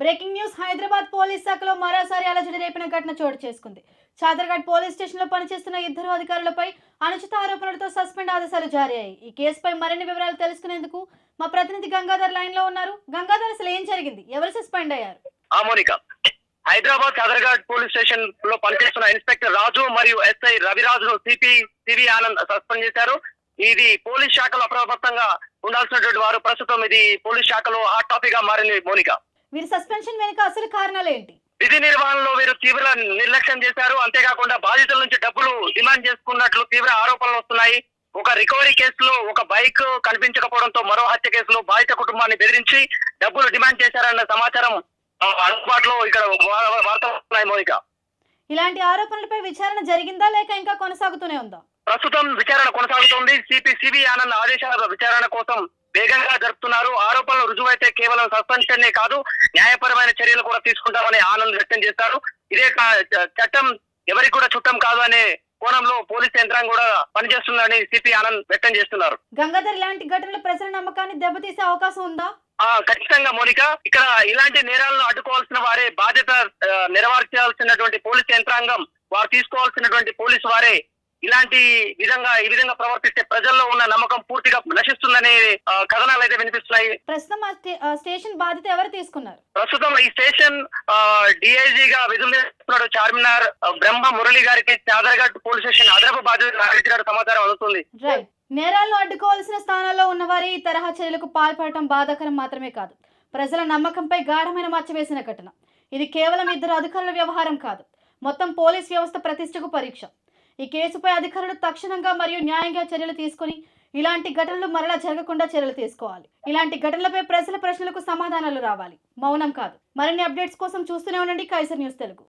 Breaking news Hyderabad police శాఖలో మరోసారి అలజడి రేపిన ఘటన చోటు చేసుకుంది. చాదర్ఘాట్ పోలీస్ స్టేషన్లో పనిచేస్తున్న ఇద్దరు అధికారులపై అనుచిత ఆరోపణలతో సస్పెండ్ ఆదేశాలు జారీ అయ్యాయి. ఈ కేసుపై మరిన్ని వివరాలు తెలుసుకునేందుకు మా ప్రతినిధి గంగాధర్ లైన్లో ఉన్నారు. గంగాధర్ అసలు ఏం జరిగింది? ఎవరు సస్పెండ్ అయ్యారు? ఆ హైదరాబాద్ సదర్ఘాట్ పోలీస్ స్టేషన్లో పనిచేస్తున్న ఇన్స్పెక్టర్ రాజు మరియు ఎస్ఐ రవిరాజును సిపి సివి ఆనంద్ సస్పెండ్ చేశారు. ఇది పోలీస్ శాఖలో అప్రమత్తంగా ఉండాల్సినటువంటి వారు. ప్రస్తుతం ఇది పోలీస్ శాఖలో హాట్ టాపిక్గా మారింది మోనిక. వీరి సస్పెన్షన్ వెనుక అసలు కారణాలు ఏంటి విధి నిర్వహణలో వీరు తీవ్ర నిర్లక్ష్యం చేశారు. అంతేకాకుండా బాధితుల నుంచి డబ్బులు డిమాండ్ చేసుకున్నట్లు తీవ్ర ఆరోపణలు వస్తున్నాయి. ఒక రికవరీ కేసులో ఒక బైక్ కనిపించకపోవడంతో మరో హత్య కేసులో బాధిత కుటుంబాన్ని బెదిరించి డబ్బులు డిమాండ్ చేశారన్న సమాచారం అందుబాటులో ఇక్కడ వార్తలు మోనిక. ఇలాంటి ఆరోపణలపై విచారణ జరిగిందా లేక ఇంకా కొనసాగుతూనే ఉందా? ప్రస్తుతం విచారణ కొనసాగుతోంది. సిపి సివి ఆనంద్ ఆదేశాల విచారణ కోసం వేగంగా జరుపుతున్నారు. ఆరోపణలు రుజువైతే కేవలం సస్పెన్షన్నే కాదు న్యాయపరమైన చర్యలు కూడా తీసుకుంటామని ఆనంద్ వ్యక్తం చేశారు. ఇదే చట్టం ఎవరికి కూడా చుట్టం కాదు అనే కోణంలో పోలీస్ యంత్రాంగం కూడా పనిచేస్తుందని సిపి ఆనంద్ వ్యక్తం చేస్తున్నారు. గంగాధర్ ఇలాంటి ఘటనలు ప్రజల నమ్మకాన్ని దెబ్బతీసే అవకాశం ఉందా? ఆ ఖచ్చితంగా మోనిక. ఇక్కడ ఇలాంటి నేరాలను అడ్డుకోవాల్సిన వారే బాధ్యత నెరవేర్చాల్సినటువంటి పోలీస్ యంత్రాంగం వారు తీసుకోవాల్సినటువంటి పోలీసు వారే ఇలాంటి విధంగా ఈ విధంగా ప్రవర్తిస్తే ప్రజల్లో ఉన్న నమ్మకం పూర్తిగా ఆ, కథనాలు అయితే వినిపిస్తున్నాయి. ప్రస్తుతం ఆ స్టేషన్ బాధ్యత ఎవరు తీసుకున్నారు? ప్రస్తుతం ఈ స్టేషన్ డిఐజీగా విధులు నిర్వహిస్తున్నాడు చార్మినార్ బ్రహ్మ మురళి గారికి చాదరఘట్ పోలీస్ స్టేషన్ అదనపు బాధ్యత నిర్వహించినట్టు సమాచారం అందుతుంది. నేరాలను అడ్డుకోవాల్సిన స్థానాల్లో ఉన్నవారే ఈ తరహా చర్యలకు పాల్పడటం బాధాకరం మాత్రమే కాదు. ప్రజల నమ్మకంపై గాఢమైన మచ్చ వేసిన ఘటన. ఇది కేవలం ఇద్దరు అధికారుల వ్యవహారం కాదు. మొత్తం పోలీస్ వ్యవస్థ ప్రతిష్టకు పరీక్ష. ఈ కేసుపై అధికారులు తక్షణంగా మరియు న్యాయంగా చర్యలు తీసుకొని ఇలాంటి ఘటనలు మరలా జరగకుండా చర్యలు తీసుకోవాలి. ఇలాంటి ఘటనలపై ప్రజల ప్రశ్నలకు సమాధానాలు రావాలి. మౌనం కాదు. మరిన్ని అప్డేట్స్ కోసం చూస్తూనే ఉండండి. Kaiser news Telugu.